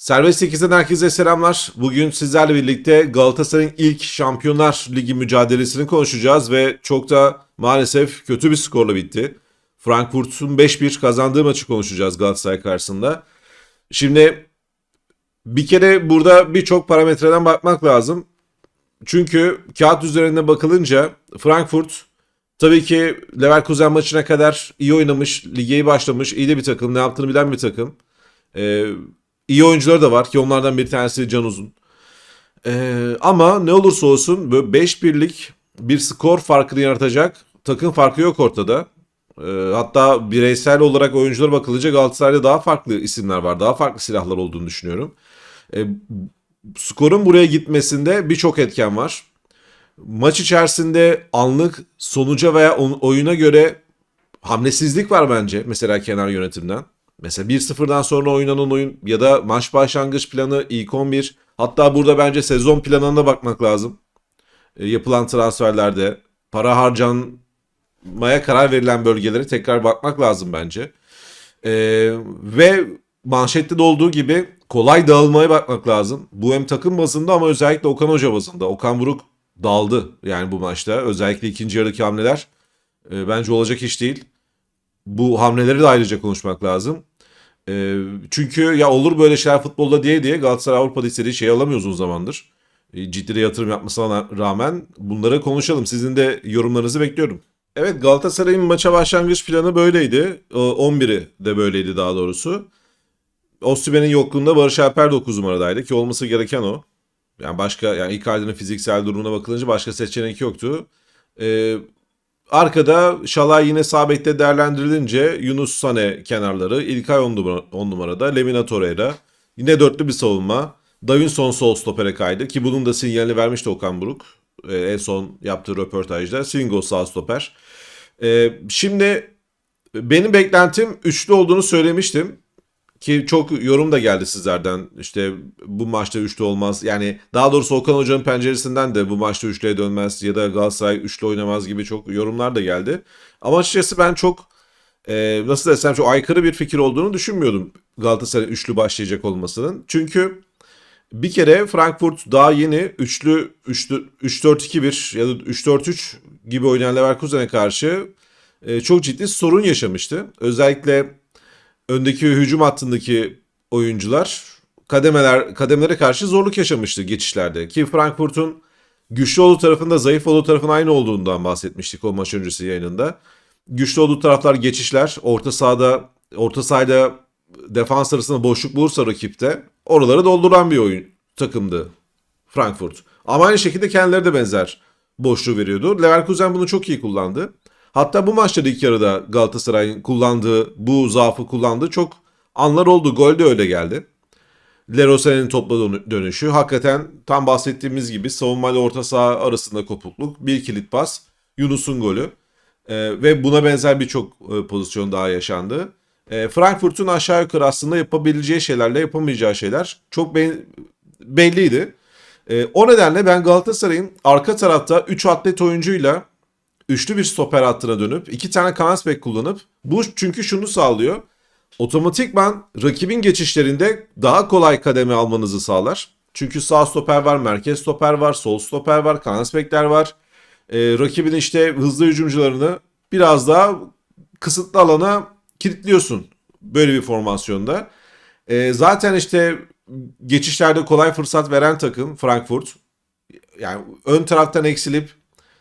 Serbest 8'den herkese selamlar. Bugün sizlerle birlikte Galatasaray'ın ilk Şampiyonlar Ligi mücadelesini konuşacağız ve çok da maalesef kötü bir skorla bitti. Frankfurt'un 5-1 kazandığı maçı konuşacağız Galatasaray karşısında. Şimdi bir kere burada birçok parametreden bakmak lazım. Çünkü kağıt üzerinde bakılınca Frankfurt tabii ki Leverkusen maçına kadar iyi oynamış, lige iyi başlamış, iyi de bir takım, ne yaptığını bilen bir takım. Ee, iyi oyuncuları da var ki onlardan bir tanesi Can Uzun. Ee, ama ne olursa olsun böyle 5-1'lik bir skor farkını yaratacak takım farkı yok ortada. Ee, hatta bireysel olarak oyunculara bakılınca Galatasaray'da daha farklı isimler var. Daha farklı silahlar olduğunu düşünüyorum. Ee, skorun buraya gitmesinde birçok etken var. Maç içerisinde anlık sonuca veya oyuna göre hamlesizlik var bence mesela kenar yönetimden. Mesela 1-0'dan sonra oynanan oyun ya da maç başlangıç planı ilk 11 hatta burada bence sezon planına da bakmak lazım. E, yapılan transferlerde para harcanmaya karar verilen bölgelere tekrar bakmak lazım bence. E, ve manşette de olduğu gibi kolay dağılmaya bakmak lazım. Bu hem takım bazında ama özellikle Okan Hoca bazında. Okan Buruk daldı yani bu maçta. Özellikle ikinci yarıdaki hamleler e, bence olacak iş değil. Bu hamleleri de ayrıca konuşmak lazım. E, çünkü ya olur böyle şeyler futbolda diye diye Galatasaray Avrupa'da istediği şeyi alamıyor uzun zamandır. E, ciddi de yatırım yapmasına rağmen bunları konuşalım. Sizin de yorumlarınızı bekliyorum. Evet Galatasaray'ın maça başlangıç planı böyleydi. O 11'i de böyleydi daha doğrusu. Osimhen'in yokluğunda Barış Alper 9 numaradaydı ki olması gereken o. Yani başka yani Icardi'nin fiziksel durumuna bakılınca başka seçenek yoktu. Ee, arkada Şalay yine sağ bekte değerlendirilince Yunus Sane kenarları, İlkay 10 numara, 10 numarada, Lemina Torreira. Yine dörtlü bir savunma. Davinson sol stopere kaydı ki bunun da sinyalini vermişti Okan Buruk. Ee, en son yaptığı röportajda. Singo sağ stoper. Ee, şimdi benim beklentim üçlü olduğunu söylemiştim. Ki çok yorum da geldi sizlerden. İşte bu maçta üçlü olmaz. Yani daha doğrusu Okan Hoca'nın penceresinden de bu maçta üçlüye dönmez ya da Galatasaray üçlü oynamaz gibi çok yorumlar da geldi. Ama açıkçası ben çok e, nasıl desem çok aykırı bir fikir olduğunu düşünmüyordum Galatasaray üçlü başlayacak olmasının. Çünkü bir kere Frankfurt daha yeni üçlü 3-4-2-1 ya da 3-4-3 gibi oynayan Leverkusen'e karşı e, çok ciddi sorun yaşamıştı. Özellikle öndeki hücum hattındaki oyuncular kademeler kademelere karşı zorluk yaşamıştı geçişlerde. Ki Frankfurt'un güçlü olduğu tarafında zayıf olduğu tarafın aynı olduğundan bahsetmiştik o maç öncesi yayınında. Güçlü olduğu taraflar geçişler, orta sahada orta sahada defans arasında boşluk bulursa rakipte oraları dolduran bir oyun takımdı Frankfurt. Ama aynı şekilde kendileri de benzer boşluğu veriyordu. Leverkusen bunu çok iyi kullandı. Hatta bu maçta da ilk yarıda Galatasaray'ın kullandığı, bu zaafı kullandığı çok anlar oldu. Gol de öyle geldi. Lerose'nin topla dönü- dönüşü. Hakikaten tam bahsettiğimiz gibi savunma ile orta saha arasında kopukluk. Bir kilit pas. Yunus'un golü. Ee, ve buna benzer birçok e, pozisyon daha yaşandı. Ee, Frankfurt'un aşağı yukarı aslında yapabileceği şeylerle yapamayacağı şeyler çok be- belliydi. Ee, o nedenle ben Galatasaray'ın arka tarafta 3 atlet oyuncuyla üçlü bir stoper hattına dönüp iki tane kanat bek kullanıp bu çünkü şunu sağlıyor. Otomatikman rakibin geçişlerinde daha kolay kademe almanızı sağlar. Çünkü sağ stoper var, merkez stoper var, sol stoper var, kanat bekler var. Ee, rakibin işte hızlı hücumcularını biraz daha kısıtlı alana kilitliyorsun böyle bir formasyonda. Ee, zaten işte geçişlerde kolay fırsat veren takım Frankfurt. Yani ön taraftan eksilip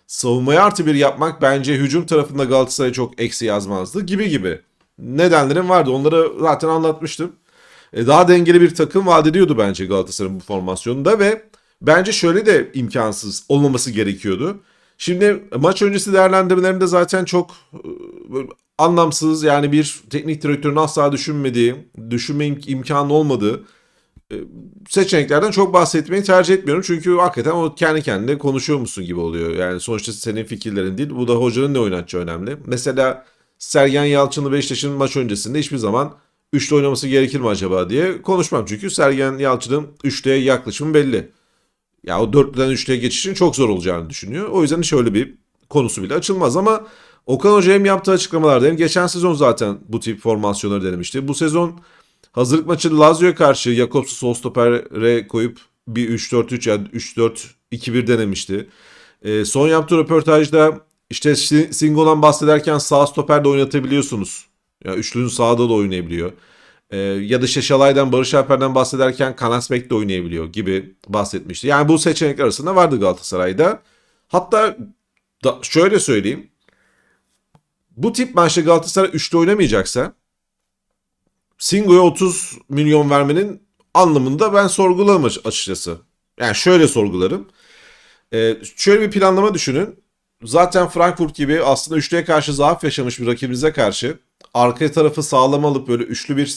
savunmaya artı bir yapmak bence hücum tarafında Galatasaray'a çok eksi yazmazdı gibi gibi. Nedenlerim vardı onları zaten anlatmıştım. E, daha dengeli bir takım vaat ediyordu bence Galatasaray'ın bu formasyonunda ve bence şöyle de imkansız olmaması gerekiyordu. Şimdi maç öncesi değerlendirmelerinde zaten çok e, anlamsız yani bir teknik direktörün asla düşünmediği, düşünme im- imkanı olmadığı seçeneklerden çok bahsetmeyi tercih etmiyorum. Çünkü hakikaten o kendi kendine konuşuyor musun gibi oluyor. Yani sonuçta senin fikirlerin değil. Bu da hocanın ne oynatacağı önemli. Mesela Sergen Yalçın'ı Beşiktaş'ın maç öncesinde hiçbir zaman üçlü oynaması gerekir mi acaba diye konuşmam. Çünkü Sergen Yalçın'ın üçlüye yaklaşımı belli. Ya o dörtlüden üçlüye geçişin çok zor olacağını düşünüyor. O yüzden hiç öyle bir konusu bile açılmaz ama Okan Hoca hem yaptığı açıklamalarda hem geçen sezon zaten bu tip formasyonları denemişti. Bu sezon Hazırlık maçı Lazio'ya karşı Jakobs'u sol stopere koyup bir 3-4-3 yani 3-4-2-1 denemişti. E, son yaptığı röportajda işte Si- Singo'dan bahsederken sağ stoper de oynatabiliyorsunuz. Ya üçlünün sağda da oynayabiliyor. E, ya da işte Şalay'dan Barış Alper'den bahsederken Kanasbek de oynayabiliyor gibi bahsetmişti. Yani bu seçenekler arasında vardı Galatasaray'da. Hatta da, şöyle söyleyeyim. Bu tip maçta Galatasaray üçlü oynamayacaksa Singo'ya 30 milyon vermenin anlamında ben sorgularım aç- açıkçası. Yani şöyle sorgularım. Ee, şöyle bir planlama düşünün. Zaten Frankfurt gibi aslında üçlüye karşı zaaf yaşamış bir rakibinize karşı arka tarafı sağlam alıp böyle üçlü bir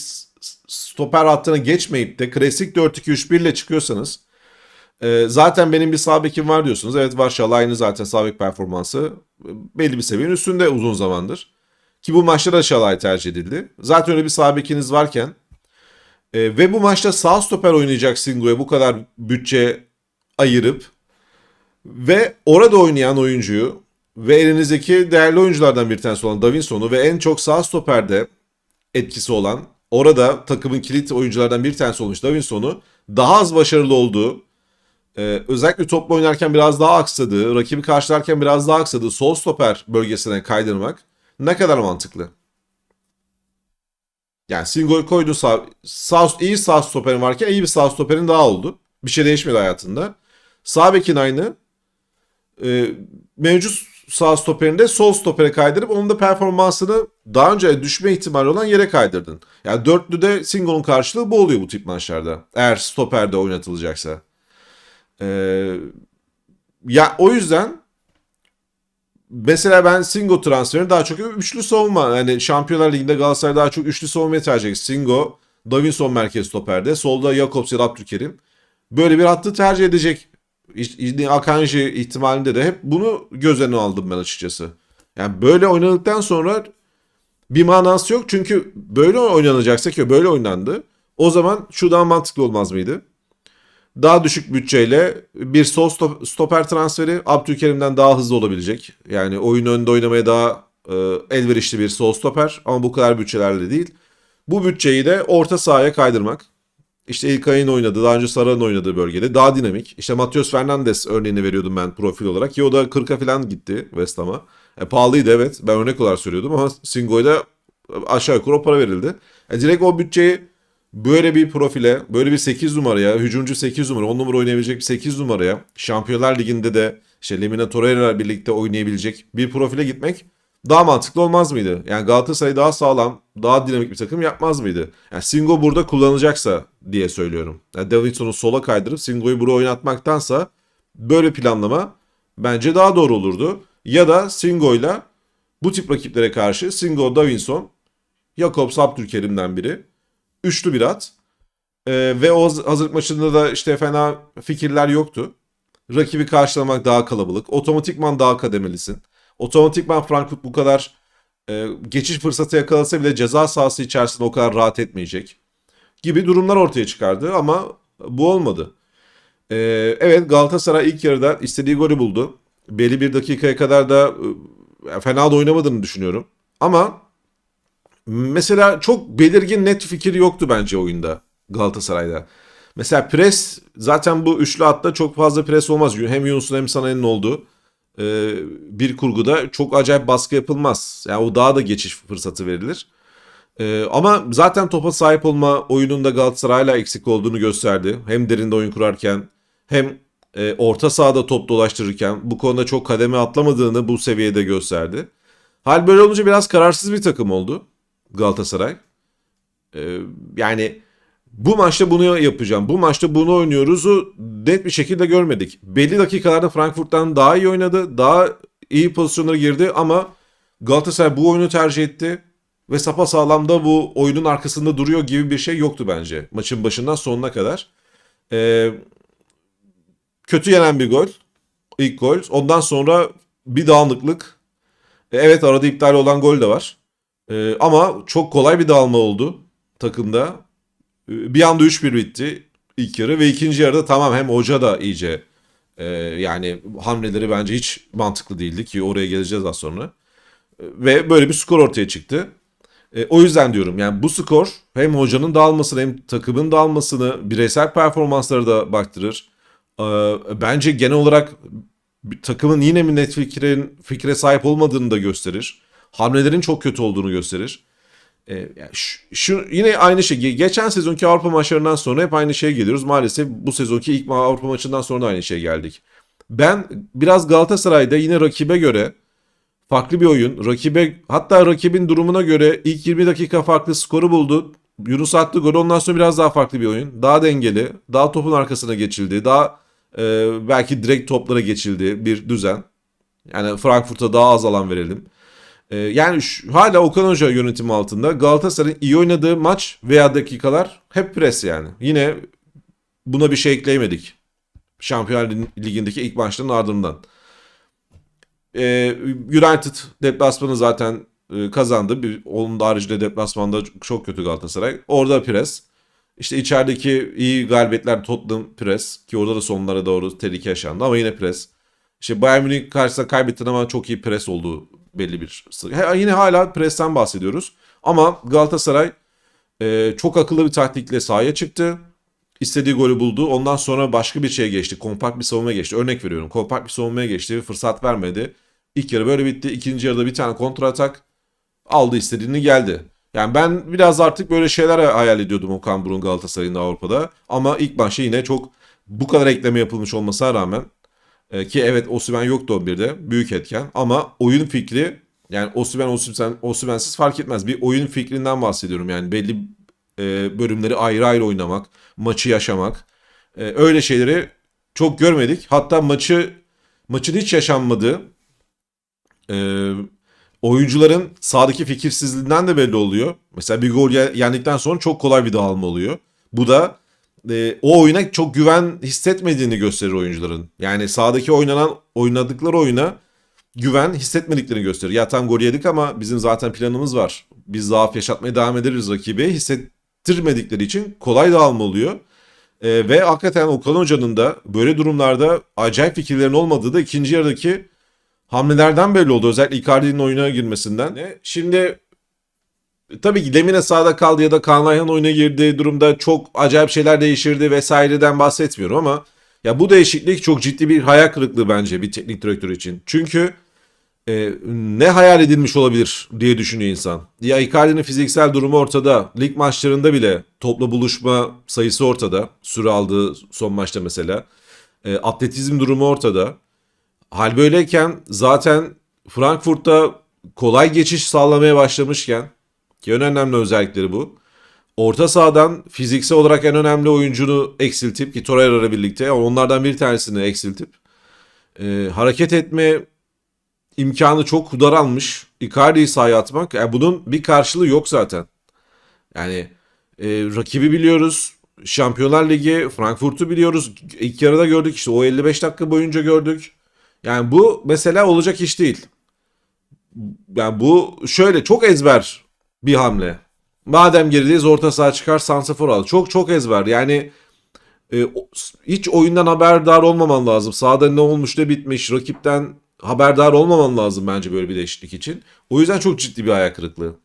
stoper hattına geçmeyip de klasik 4-2-3-1 ile çıkıyorsanız e, zaten benim bir sağ bekim var diyorsunuz. Evet var Şalay'ın zaten sağ bek performansı belli bir seviyenin üstünde uzun zamandır. Ki bu maçta da Şalay tercih edildi. Zaten öyle bir sağ bekiniz varken e, ve bu maçta sağ stoper oynayacak Singo'ya bu kadar bütçe ayırıp ve orada oynayan oyuncuyu ve elinizdeki değerli oyunculardan bir tanesi olan Davinson'u ve en çok sağ stoperde etkisi olan orada takımın kilit oyunculardan bir tanesi olmuş Davinson'u daha az başarılı olduğu e, özellikle topla oynarken biraz daha aksadığı, rakibi karşılarken biraz daha aksadığı sol stoper bölgesine kaydırmak ne kadar mantıklı? Yani Singo'yu koydu sağ, sağ, iyi sağ stoperin varken iyi bir sağ stoperin daha oldu. Bir şey değişmedi hayatında. Sağ bekin aynı. Ee, mevcut sağ stoperinde sol stopere kaydırıp onun da performansını daha önce düşme ihtimali olan yere kaydırdın. Yani dörtlüde Singo'nun karşılığı bu oluyor bu tip maçlarda. Eğer stoperde oynatılacaksa. Ee, ya o yüzden mesela ben Singo transferini daha çok üçlü savunma. Yani Şampiyonlar Ligi'nde Galatasaray daha çok üçlü savunmayı tercih ediyor. Singo, Davinson merkez stoperde. Solda Jakobs ya da Abdülkerim. Böyle bir hattı tercih edecek. Akanji ihtimalinde de hep bunu göz önüne aldım ben açıkçası. Yani böyle oynadıktan sonra bir manası yok. Çünkü böyle oynanacaksa ki böyle oynandı. O zaman şu daha mantıklı olmaz mıydı? Daha düşük bütçeyle bir sol stop- stoper transferi Abdülkerim'den daha hızlı olabilecek. Yani oyun önünde oynamaya daha e, elverişli bir sol stoper ama bu kadar bütçelerle değil. Bu bütçeyi de orta sahaya kaydırmak. İşte İlkay'ın oynadığı, daha önce Sara'nın oynadığı bölgede daha dinamik. İşte Mateus Fernandes örneğini veriyordum ben profil olarak ki o da 40'a falan gitti West Ham'a. E, pahalıydı evet. Ben örnek olarak söylüyordum ama Singo'ya da aşağı yukarı o para verildi. E, direkt o bütçeyi böyle bir profile, böyle bir 8 numaraya, hücumcu 8 numara, 10 numara oynayabilecek bir 8 numaraya, Şampiyonlar Ligi'nde de işte Lemina Torreira birlikte oynayabilecek bir profile gitmek daha mantıklı olmaz mıydı? Yani Galatasaray daha sağlam, daha dinamik bir takım yapmaz mıydı? Yani Singo burada kullanacaksa diye söylüyorum. Yani Davidson'u sola kaydırıp Singo'yu buraya oynatmaktansa böyle planlama bence daha doğru olurdu. Ya da Singo'yla bu tip rakiplere karşı Singo, Davinson, Jakobs, Abdülkerim'den biri. Üçlü bir at. Ee, ve o haz- hazırlık maçında da işte fena fikirler yoktu. Rakibi karşılamak daha kalabalık. Otomatikman daha kademelisin. Otomatikman Frankfurt bu kadar e, geçiş fırsatı yakalasa bile ceza sahası içerisinde o kadar rahat etmeyecek. Gibi durumlar ortaya çıkardı ama bu olmadı. Ee, evet Galatasaray ilk yarıda istediği golü buldu. Belli bir dakikaya kadar da e, fena da oynamadığını düşünüyorum. Ama mesela çok belirgin net fikir yoktu bence oyunda Galatasaray'da. Mesela pres zaten bu üçlü hatta çok fazla pres olmaz. Hem Yunus'un hem Sanay'ın olduğu e, bir kurguda çok acayip baskı yapılmaz. Yani o daha da geçiş fırsatı verilir. E, ama zaten topa sahip olma oyununda Galatasaray'la eksik olduğunu gösterdi. Hem derinde oyun kurarken hem e, orta sahada top dolaştırırken bu konuda çok kademe atlamadığını bu seviyede gösterdi. Hal böyle olunca biraz kararsız bir takım oldu Galatasaray. E, yani bu maçta bunu yapacağım, bu maçta bunu oynuyoruzu net bir şekilde görmedik. Belli dakikalarda Frankfurt'tan daha iyi oynadı, daha iyi pozisyonlara girdi ama Galatasaray bu oyunu tercih etti ve sapasağlam da bu oyunun arkasında duruyor gibi bir şey yoktu bence maçın başından sonuna kadar. Ee, kötü yenen bir gol, ilk gol. Ondan sonra bir dağınıklık. E, evet arada iptal olan gol de var. Ee, ama çok kolay bir dağılma oldu takımda. Ee, Bir anda 3-1 bitti ilk yarı ve ikinci yarıda tamam hem hoca da iyice e, yani hamleleri bence hiç mantıklı değildi ki oraya geleceğiz az sonra. Ee, Ve böyle bir skor ortaya çıktı. E, o yüzden diyorum yani bu skor hem hocanın dağılmasını hem takımın dağılmasını bireysel performansları da baktırır. E, bence genel olarak takımın yine mi net fikrin, fikre sahip olmadığını da gösterir. Hamlelerin çok kötü olduğunu gösterir. E, yani şu, şu yine aynı şey. Geçen sezonki Avrupa maçlarından sonra hep aynı şeye geliyoruz. Maalesef bu sezonki ilk Avrupa maçından sonra da aynı şeye geldik. Ben biraz Galatasaray'da yine rakibe göre farklı bir oyun. Rakibe hatta rakibin durumuna göre ilk 20 dakika farklı skoru buldu. Yunus attı gol ondan sonra biraz daha farklı bir oyun. Daha dengeli, daha topun arkasına geçildi. Daha e, belki direkt toplara geçildi bir düzen. Yani Frankfurt'a daha az alan verelim. E, yani şu, hala Okan Hoca yönetimi altında Galatasaray'ın iyi oynadığı maç veya dakikalar hep pres yani. Yine buna bir şey ekleyemedik. Şampiyonlar Ligi'ndeki ilk maçların ardından. E, United deplasmanı zaten e, kazandı. Bir, onun da haricinde deplasmanda çok kötü Galatasaray. Orada pres. İşte içerideki iyi galibiyetler Tottenham pres ki orada da sonlara doğru tehlike yaşandı ama yine pres. İşte Bayern Münih karşısında kaybettin ama çok iyi pres olduğu belli bir. Yine hala presten bahsediyoruz. Ama Galatasaray e, çok akıllı bir taktikle sahaya çıktı. İstediği golü buldu. Ondan sonra başka bir şeye geçti. Kompakt bir savunma geçti. Örnek veriyorum. Kompakt bir savunmaya geçti. Fırsat vermedi. İlk yarı böyle bitti. İkinci yarıda bir tane kontra atak aldı istediğini geldi. Yani ben biraz artık böyle şeyler hayal ediyordum Okan Burun Galatasaray'ın Avrupa'da. Ama ilk başta yine çok bu kadar ekleme yapılmış olmasına rağmen e, ki evet Osimhen yoktu 11'de büyük etken ama oyun fikri yani Osimhen Osimhen Osimhen'siz fark etmez. Bir oyun fikrinden bahsediyorum. Yani belli e, bölümleri ayrı ayrı oynamak, maçı yaşamak. E, öyle şeyleri çok görmedik. Hatta maçı maçın hiç yaşanmadığı e, oyuncuların sahadaki fikirsizliğinden de belli oluyor. Mesela bir gol yendikten sonra çok kolay bir dağılma oluyor. Bu da e, o oyuna çok güven hissetmediğini gösterir oyuncuların. Yani sahadaki oynanan oynadıkları oyuna güven hissetmediklerini gösterir. Ya tam gol yedik ama bizim zaten planımız var. Biz zaaf yaşatmaya devam ederiz rakibi. Hissettirmedikleri için kolay dağılma oluyor. E, ve hakikaten Okan Hoca'nın da böyle durumlarda acayip fikirlerin olmadığı da ikinci yarıdaki hamlelerden belli oldu. Özellikle Icardi'nin oyuna girmesinden. Şimdi tabii ki Lemine sağda kaldı ya da Kaan Ayhan oyuna girdiği durumda çok acayip şeyler değişirdi vesaireden bahsetmiyorum ama ya bu değişiklik çok ciddi bir hayal kırıklığı bence bir teknik direktör için. Çünkü e, ne hayal edilmiş olabilir diye düşünüyor insan. Ya Icardi'nin fiziksel durumu ortada. Lig maçlarında bile topla buluşma sayısı ortada. Süre aldığı son maçta mesela. E, atletizm durumu ortada. Hal böyleyken zaten Frankfurt'ta kolay geçiş sağlamaya başlamışken ki en önemli özellikleri bu. Orta sahadan fiziksel olarak en önemli oyuncunu eksiltip ki Torreira birlikte onlardan bir tanesini eksiltip e, hareket etme imkanı çok daralmış. Icardi'yi sahaya atmak. Yani bunun bir karşılığı yok zaten. Yani e, rakibi biliyoruz. Şampiyonlar Ligi, Frankfurt'u biliyoruz. İlk yarıda gördük işte o 55 dakika boyunca gördük. Yani bu mesela olacak iş değil. Yani bu şöyle çok ezber bir hamle. Madem gerideyiz orta saha çıkar Sansafor al. Çok çok ezber. Yani e, hiç oyundan haberdar olmaman lazım. Sahada ne olmuş ne bitmiş. Rakipten haberdar olmaman lazım bence böyle bir değişiklik için. O yüzden çok ciddi bir ayak kırıklığı.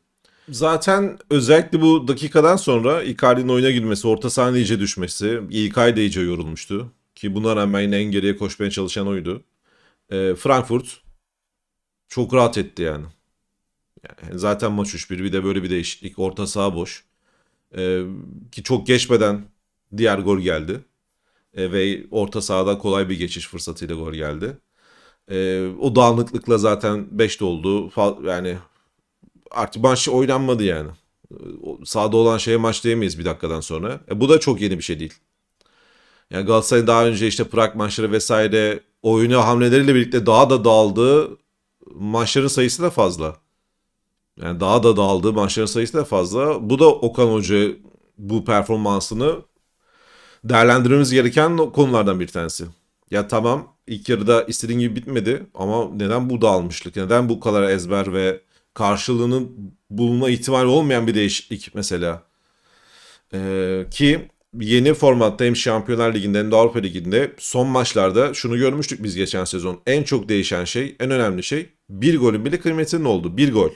Zaten özellikle bu dakikadan sonra Icardi'nin oyuna girmesi, orta sahanın iyice düşmesi, İlkay da iyice yorulmuştu. Ki buna rağmen yine en geriye koşmaya çalışan oydu e, Frankfurt çok rahat etti yani. Yani zaten maç 3-1 bir de böyle bir değişiklik. Orta saha boş. E, ki çok geçmeden diğer gol geldi. E, ve orta sahada kolay bir geçiş fırsatıyla gol geldi. E, o dağınıklıkla zaten 5 de oldu. Yani artık maç oynanmadı yani. Sağda olan şeye maç diyemeyiz bir dakikadan sonra. E, bu da çok yeni bir şey değil. Yani Galatasaray daha önce işte Prag maçları vesaire oyunu hamleleriyle birlikte daha da dağıldığı maçların sayısı da fazla. Yani daha da dağıldığı maçların sayısı da fazla. Bu da Okan Hoca bu performansını değerlendirmemiz gereken konulardan bir tanesi. Ya tamam ilk yarıda istediğin gibi bitmedi ama neden bu dağılmışlık? Neden bu kadar ezber ve karşılığının bulunma ihtimali olmayan bir değişiklik mesela? Ee, ki yeni formatta hem Şampiyonlar Ligi'nde hem de Avrupa Ligi'nde son maçlarda şunu görmüştük biz geçen sezon. En çok değişen şey, en önemli şey bir golün bile kıymetinin oldu. Bir gol.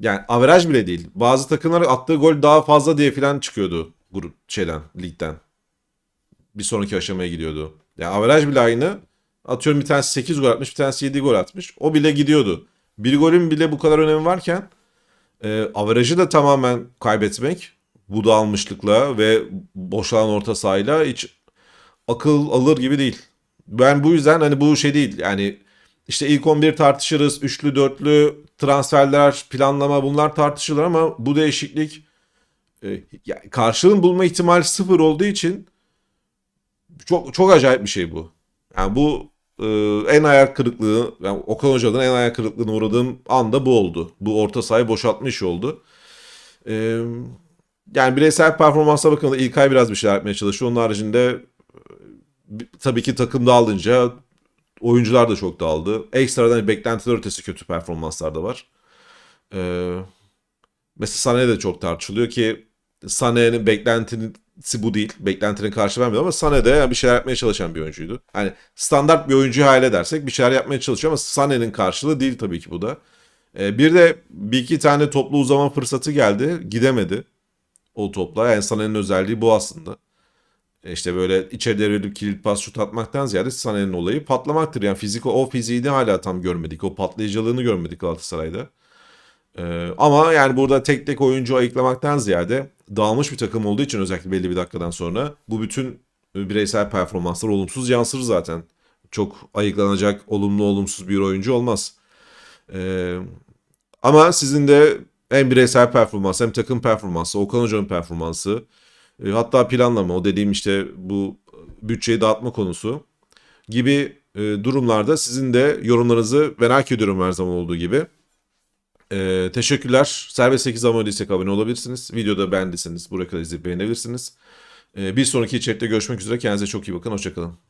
Yani averaj bile değil. Bazı takımlar attığı gol daha fazla diye falan çıkıyordu grup şeyden, ligden. Bir sonraki aşamaya gidiyordu. Yani averaj bile aynı. Atıyorum bir tanesi 8 gol atmış, bir tanesi 7 gol atmış. O bile gidiyordu. Bir golün bile bu kadar önemi varken e, averajı da tamamen kaybetmek bu dağılmışlıkla ve boşalan orta sahayla hiç akıl alır gibi değil. Ben bu yüzden hani bu şey değil yani işte ilk 11 tartışırız, üçlü dörtlü transferler, planlama bunlar tartışılır ama bu değişiklik e, yani karşılığın bulma ihtimali sıfır olduğu için çok çok acayip bir şey bu. Yani bu e, en ayak kırıklığı, yani Okan Hoca'nın en ayak kırıklığına uğradığım anda bu oldu. Bu orta sahayı boşaltmış oldu. E, yani bireysel performansa bakın İlkay biraz bir şey yapmaya çalışıyor. Onun haricinde e, tabii ki takım dağılınca oyuncular da çok dağıldı. Ekstradan beklentiler ötesi kötü performanslar da var. Ee, mesela Sané de çok tartışılıyor ki Sané'nin beklentisi bu değil. Beklentinin karşı vermiyor ama Sané de yani bir şeyler yapmaya çalışan bir oyuncuydu. Hani standart bir oyuncuyu hayal edersek bir şeyler yapmaya çalışıyor ama Sané'nin karşılığı değil tabii ki bu da. Ee, bir de bir iki tane toplu uzama fırsatı geldi. Gidemedi o topla. Yani Sané'nin özelliği bu aslında. E İşte böyle içeri devrilip kilit pas şut atmaktan ziyade Sané'nin olayı patlamaktır. Yani fizik o fiziğini hala tam görmedik. O patlayıcılığını görmedik Galatasaray'da. Ee, ama yani burada tek tek oyuncu ayıklamaktan ziyade dağılmış bir takım olduğu için özellikle belli bir dakikadan sonra bu bütün bireysel performanslar olumsuz yansır zaten. Çok ayıklanacak olumlu olumsuz bir oyuncu olmaz. Ee, ama sizin de hem bireysel performans hem takım performansı, Okan Hoca'nın performansı e, hatta planlama o dediğim işte bu bütçeyi dağıtma konusu gibi e, durumlarda sizin de yorumlarınızı merak ediyorum her zaman olduğu gibi. E, teşekkürler. Serbest 8 abone değilsek abone olabilirsiniz. Videoda beğendiyseniz buraya kadar izleyip beğenebilirsiniz. E, bir sonraki içerikte görüşmek üzere. Kendinize çok iyi bakın. Hoşçakalın.